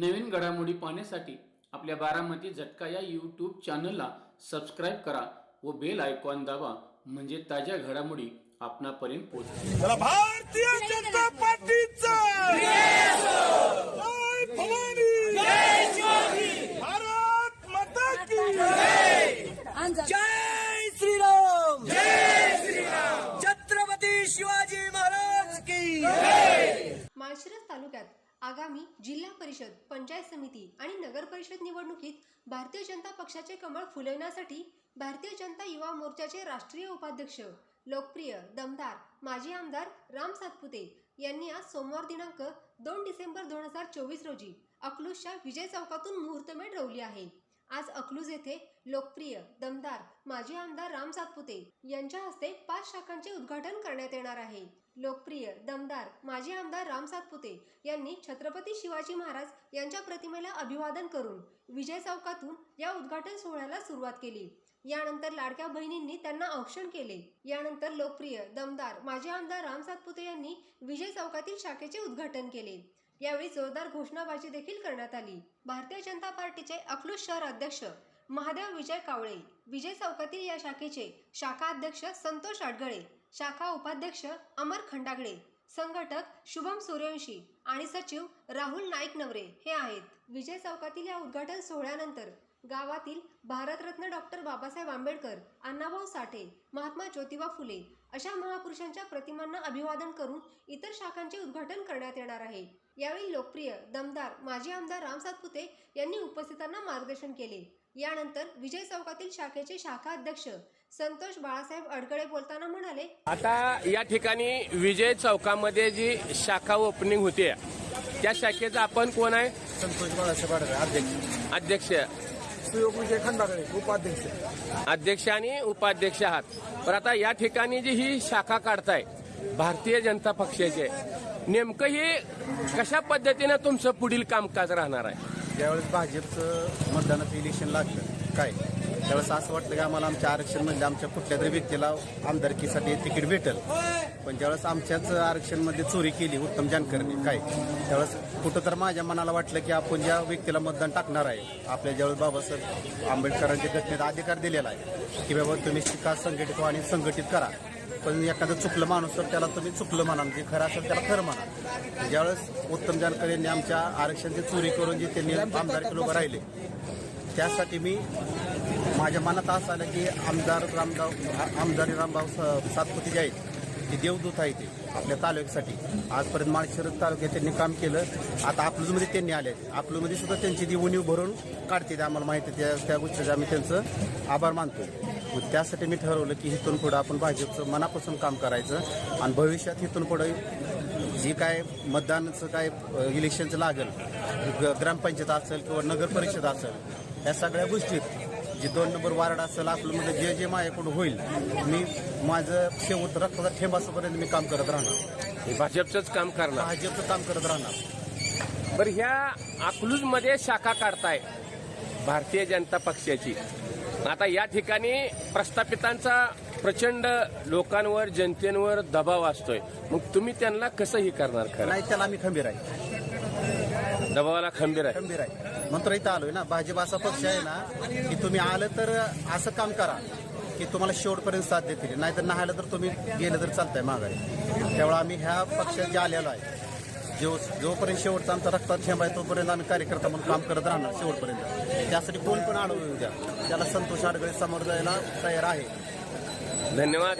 नवीन घडामोडी पाहण्यासाठी आपल्या बारामती झटका या यूट्यूब चॅनलला सबस्क्राईब करा व बेल आयकॉन दाबा म्हणजे ताज्या घडामोडी आपणापर्यंत पोहोचतील. भारतीय जनता पार्टीचा! जय भवानी! भारत माता की जय! श्रीराम जय श्रीराम! छत्रपती शिवाजी महाराज की माळशिरस तालुक्यात आगामी जिल्हा परिषद पंचायत समिती आणि नगरपरिषद निवडणुकीत भारतीय जनता पक्षाचे कमळ फुलवण्यासाठी भारतीय जनता युवा मोर्चाचे राष्ट्रीय उपाध्यक्ष लोकप्रिय दमदार माजी आमदार राम सातपुते यांनी आज सोमवार दिनांक दोन डिसेंबर दोन हजार चोवीस रोजी अकलूजच्या विजय चौकातून मुहूर्तमेढ रोवली आहे. आज अकलूज येथे लोकप्रिय दमदार माजी आमदार राम सातपुते यांच्या हस्ते पाच शाखांचे उद्घाटन करण्यात येणार आहे. लोकप्रिय दमदार माजी आमदार राम सातपुते यांनी छत्रपती शिवाजी महाराज यांच्या प्रतिमेला अभिवादन करून विजय चौकातून या उद्घाटन सोहळ्याला सुरुवात केली. यानंतर लाडक्या बहिणींनी त्यांना औक्षण केले. यानंतर लोकप्रिय दमदार माजी आमदार राम सातपुते यांनी विजय चौकातील शाखेचे उद्घाटन केले. यावेळी जोरदार घोषणाबाजी देखील करण्यात आली. भारतीय जनता पार्टीचे अकलूज शहर अध्यक्ष महादेव विजय कावळे विजय चौकातील या शाखेचे शाखा अध्यक्ष संतोष अडगळे शाखा उपाध्यक्ष अमर खंडागळे संघटक शुभम सूर्यवंशी आणि सचिव राहुल नाईक नवरे हे आहेत. विजय चौकातील या उद्घाटन सोहळ्यानंतर गावातील भारतरत्न डॉक्टर बाबासाहेब आंबेडकर अण्णाभाऊ साठे महात्मा ज्योतिबा फुले अशा महापुरुषांच्या प्रतिमांना अभिवादन करून इतर शाखांचे उद्घाटन करण्यात येणार आहे. यावेळी लोकप्रिय दमदार माजी आमदार राम सातपुते यांनी उपस्थितांना मार्गदर्शन केले. यानंतर विजय चौकातील शाखेचे शाखा अध्यक्ष संतोष बाळासाहेब अडगळे बोलताना म्हणाले आता या ठिकाणी विजय चौकामध्ये जी शाखा ओपनिंग होते त्या शाखेचा आपण कोण आहे? संतोष बाळासाहेब अध्यक्ष. अध्यक्ष. सुयोग विजय खंडागळे उपाध्यक्ष. अध्यक्ष आणि उपाध्यक्ष आहात. पण आता या ठिकाणी जी ही शाखा काढताय भारतीय जनता पक्षाचे नेमकं ही कशा पद्धतीनं तुमचं पुढील कामकाज राहणार आहे? ज्यावेळेस भाजपचं मतदानाचं इलेक्शन लागलं काय? त्यावेळेस असं वाटलं की आम्हाला आमच्या आरक्षणमध्ये आमच्या कुठल्या तरी व्यक्तीला आमदारकीसाठी तिकीट भेटेल. पण ज्यावेळेस आमच्याच आरक्षणमध्ये चोरी केली उत्तम जानकरने काय? त्यावेळेस कुठं तर माझ्या मनाला वाटलं की आपण ज्या व्यक्तीला मतदान टाकणार आहे आपल्या ज्यावेळेस बाबासाहेब आंबेडकरांच्या घटनेत अधिकार दिलेला आहे की बाबा तुम्ही शिका संघटित व्हा आणि संघटित करा. पण एखादं चुकलं माणूस तर त्याला तुम्ही चुकलं म्हणा जे खरं असेल त्याला खरं म्हणा. ज्यावेळेस उत्तम जानकर यांनी आमच्या आरक्षणची चोरी करून जे त्यांनी आमदार लोक राहिले त्यासाठी मी माझ्या मनात असं आलं की आमदार रामराव आमदार रामभाऊ स- जे आहेत ते देवदूत आहे ते आपल्या तालुक्यासाठी. आजपर्यंत माळशिरस तालुक्यात त्यांनी काम केलं. आता आपलूजमध्ये त्यांनी आले आपलूमध्ये सुद्धा त्यांची ती उणीव भरून काढते ते आम्हाला माहिती आहे. त्या त्या गोष्टीचा आम्ही त्यांचं आभार मानतो. मग त्यासाठी मी ठरवलं की इथून पुढं आपण भाजपचं मनापासून काम करायचं आणि भविष्यात इथून पुढं जी काय मतदानाचं काय इलेक्शनचं लागेल ग- ग्रामपंचायत असेल किंवा नगर परिषद असेल या सगळ्या गोष्टीत जे दोन नंबर वार्ड असेल आपल्यामध्ये जे जे माझ्याकडून होईल मी माझं शेवट रक्ताचा ठेंब असेपर्यंत मी काम करत राहणार. हे भाजपचंच काम करणार. भाजपचं काम करत राहणार. बरं ह्या अकलूजमध्ये शाखा काढताय भारतीय जनता पक्षाची. आता या ठिकाणी प्रस्थापितांचा प्रचंड लोकांवर जनतेवर दबाव असतोय. मग तुम्ही त्यांना कसं ही करणार खरं? नाही त्याला आम्ही खंबीर आहे. दबावाला खंबीर आहे. खंबीर आहे. नंतर इथं आलोय ना भाजप असा पक्ष आहे ना की तुम्ही आलं तर असं काम करा की तुम्हाला शेवटपर्यंत साथ देतील. नाहीतर नाही आलं तर तुम्ही गेलं तर चालतंय माघारी. त्यामुळे आम्ही ह्या पक्षात जे आलेलो आहे जो जोपर्यंत शेवटचा आमचा रक्तात थेंब आहे तोपर्यंत आम्ही कार्यकर्ता म्हणून काम करत राहणार शेवटपर्यंत. त्यासाठी कोण पण अडवू द्या. त्याला संतोष आडगळे समोर जायला तयार आहे. धन्यवाद.